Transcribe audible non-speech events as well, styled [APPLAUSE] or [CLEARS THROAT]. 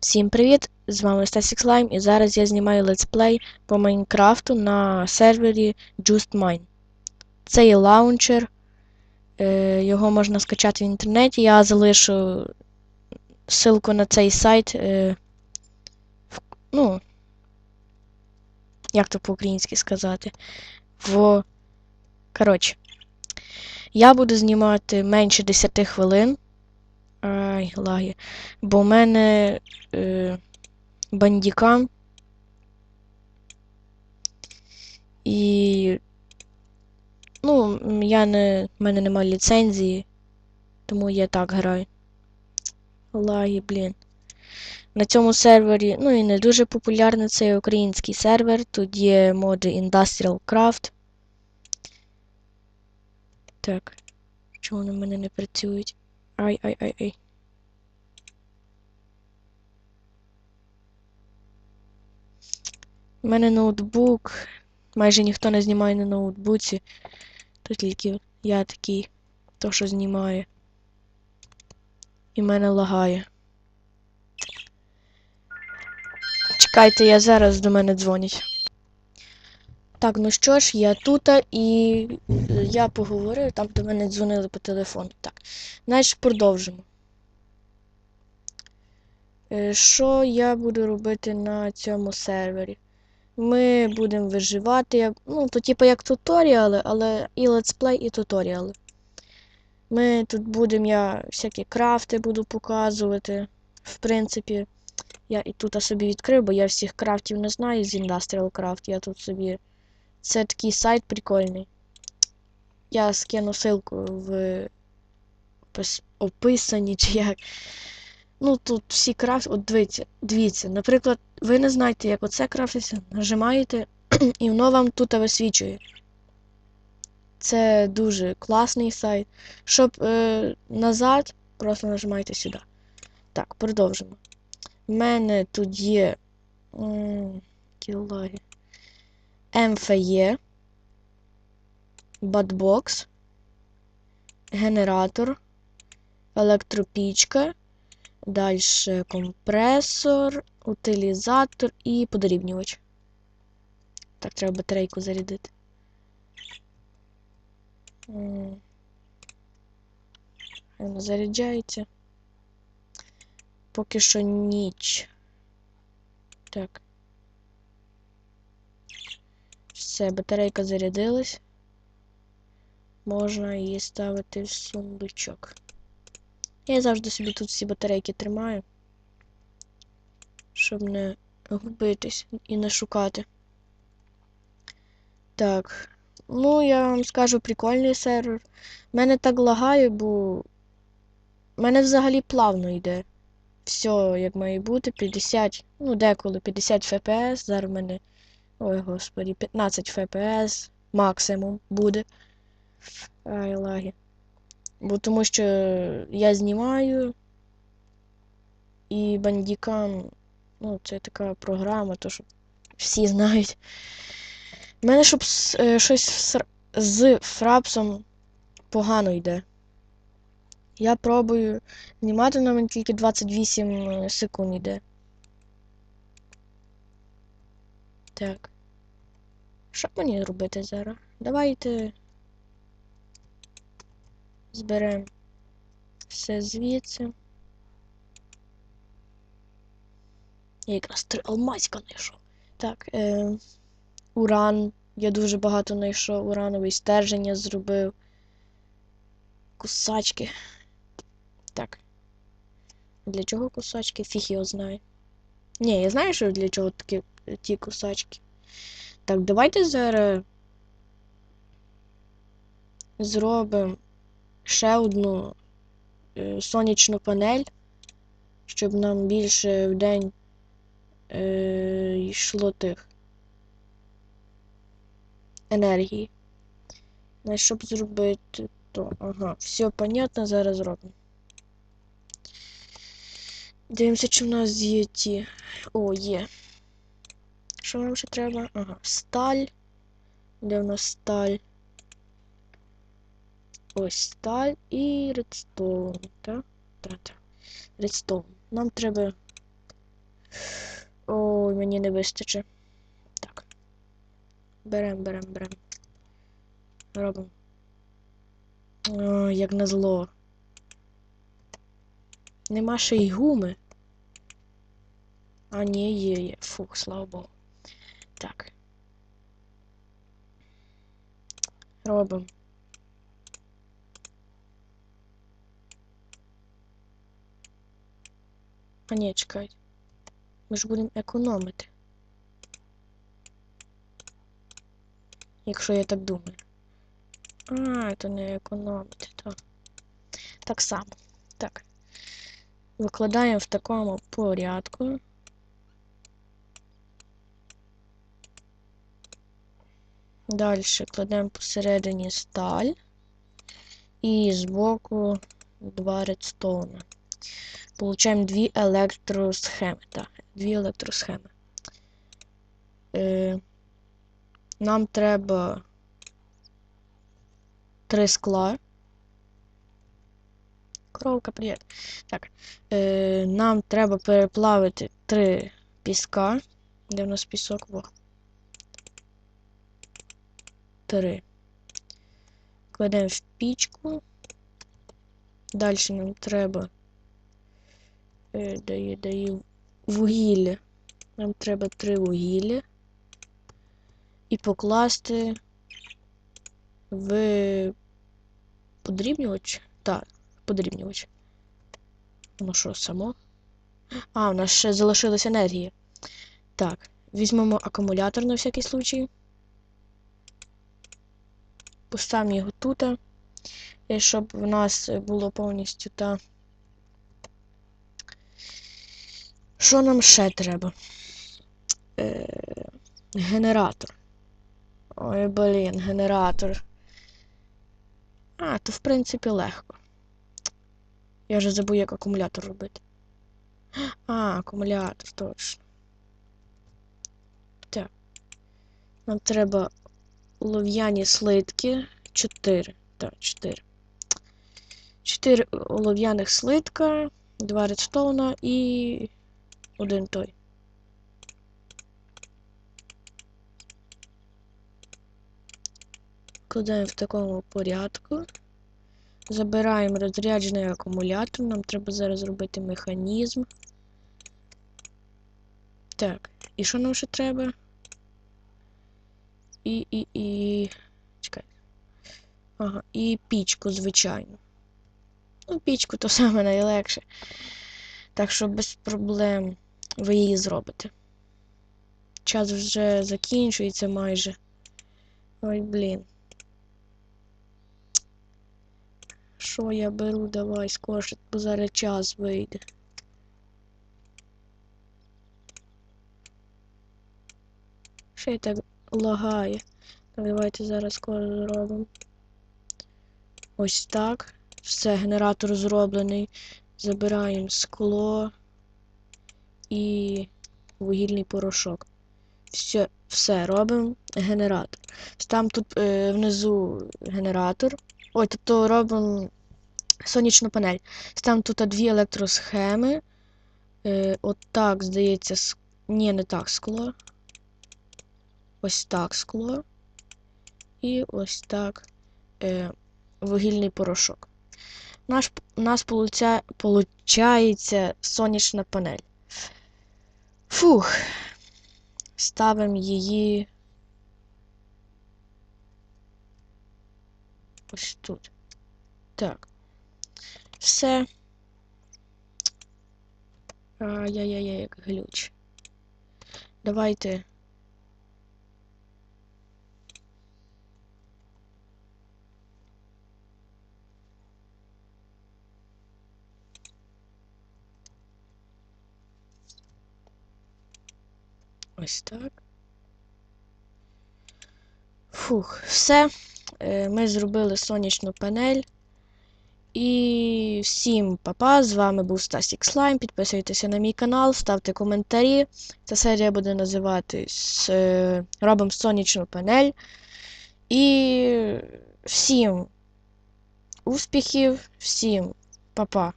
Всім привіт! З вами Стасік Слайм і зараз я знімаю летсплей по Майнкрафту на сервері JustMine. Це є лаунчер, е, його можна скачати в інтернеті. Я залишу ссылку на цей сайт. Е, ну, як то по-українськи сказати. В. Коротше, я буду знімати менше 10 хвилин. Ай, лаги. Бо в мене е, бандікам. І. Ну, я не. в мене немає ліцензії, тому я так граю. Лаги, блін. На цьому сервері, ну і не дуже популярний цей український сервер. Тут є моди Industrial Craft. Так. Чого вони в мене не працюють? Ай, ай, ай, ай. У мене ноутбук. Майже ніхто не знімає на ноутбуці. Тут тільки я такий, то що знімає. І мене лагає. Чекайте, я зараз до мене дзвонять. Так, ну що ж, я тут і я поговорив, там до мене дзвонили по телефону. Так. Значить, продовжимо. Е, Що я буду робити на цьому сервері? Ми будемо виживати. Ну, то типу як туторіали, але і летсплей, і туторіали. Ми тут будемо, я всякі крафти буду показувати. В принципі, я і тут собі відкрив, бо я всіх крафтів не знаю з Industrial Craft. Я тут собі. Це такий сайт прикольний. Я скину ссылку в опис- описанні чи як. Ну, тут всі крафти. От дивіться, дивіться, наприклад, ви не знаєте, як оце крафтиться, нажимаєте, [CLEARS THROAT] і воно вам тут висвічує. Це дуже класний сайт. Щоб е, назад, просто нажимаєте сюди. Так, продовжимо. У мене тут є. м, які лаги. МФЄ, батбокс, генератор, електропічка, далі компресор, утилізатор і подрібнювач. Так, треба батарейку зарядити. М. Вона заряджається. Поки що ніч. Так. Все, батарейка зарядилась. Можна її ставити в сундучок. Я завжди собі тут всі батарейки тримаю, щоб не губитись і не шукати. Так. Ну, я вам скажу прикольний сервер. Мене так лагає, бо. Мене взагалі плавно йде. Все, як має бути, 50, ну деколи 50 FPS, зараз в мене. Ой, господі, 15 FPS максимум буде. Ай, лаги. Бо тому що я знімаю. І бандікам, ну, це така програма, то що всі знають. У мене щоб е, щось з, фрапсом погано йде. Я пробую знімати на мене тільки 28 секунд йде. Так. Що мені робити зараз? Давайте зберемо все звідси. Якраз три алмазика знайшов. Так, е, уран. Я дуже багато знайшов. Урановий стержень я зробив. Кусачки. Так. Для чого кусачки? Фіг його знає. Ні, я знаю, що для чого такі ті кусачки. Так, давайте зараз зробимо ще одну е, сонячну панель, щоб нам більше в день е, йшло тих енергії. Значить, щоб зробити то. Ага, все понятно, зараз зробимо. Дивимося, чи в нас є ті. О, є. Що нам ще треба? Ага, сталь. Де в нас сталь? Ось сталь і редстоун, так? Так, так. Редстоун. Нам треба Ой, мені не вистачить. Так. Берем, берем, берем. Робимо. Ой, як назло. Нема ще й гуми. А, ні, є, є. Фух, слава Богу. Так. Робимо. А ні, чекай. Ми ж будемо економити. Якщо я так думаю. А, це не економити, то. Так само. Так. Викладаємо в такому порядку. Далі кладемо посередині сталь і збоку два редстоуна. Получаємо дві електросхеми. Так, дві електросхеми. Е, Нам треба три скла. Коровка, привіт. Так. Е, Нам треба переплавити три піска. Де в нас пісок? Вот. Три. Кладемо в пічку. Далі нам треба е, даю, даю вугілля. Нам треба три вугілля і покласти в подрібнювач. Так, подрібнювач. Ну що, само? А, у нас ще залишилась енергія. Так, візьмемо акумулятор на всякий случай. Поставимо його тут, щоб в нас було повністю та. Що нам ще треба? Е, Генератор. Ой, блін, генератор. А, то в принципі легко. Я вже забув, як акумулятор робити. А, акумулятор, точно. Так. Нам треба олов'яні слитки. 4. Так, 4. 4 олов'яних слитка, 2 редстоуна і один той. Кладаємо в такому порядку. Забираємо розряджений акумулятор. Нам треба зараз зробити механізм. Так, і що нам ще треба? І, і, і. Чекай. Ага, і пічку, звичайно. Ну, пічку то [LAUGHS] саме найлегше. Так що без проблем ви її зробите. Час вже закінчується майже. Ой, блін. Що я беру? Давай скорше, бо зараз час вийде. Ще й так лагає. Давайте зараз скоро зробимо. Ось так. Все, генератор зроблений. Забираємо скло і вугільний порошок. Все, все робимо генератор. Там тут е, внизу генератор. Ой, тобто робимо сонячну панель. Там тут дві електросхеми. Е, От так, здається, ск... ні, не так скло. Ось так скло. І ось так е, вугільний порошок. Наш, у нас получа, получається сонячна панель. Фух. Ставимо її. Ось тут. Так. Все. Ай-яй-яй, як глюч. Давайте. Ось так. Фух, все. Е, Ми зробили сонячну панель. І всім па-па, з вами був Стасік Слайм. Підписуйтеся на мій канал, ставте коментарі. Ця серія буде називатись е, Робимо сонячну панель. І всім успіхів, всім па-па.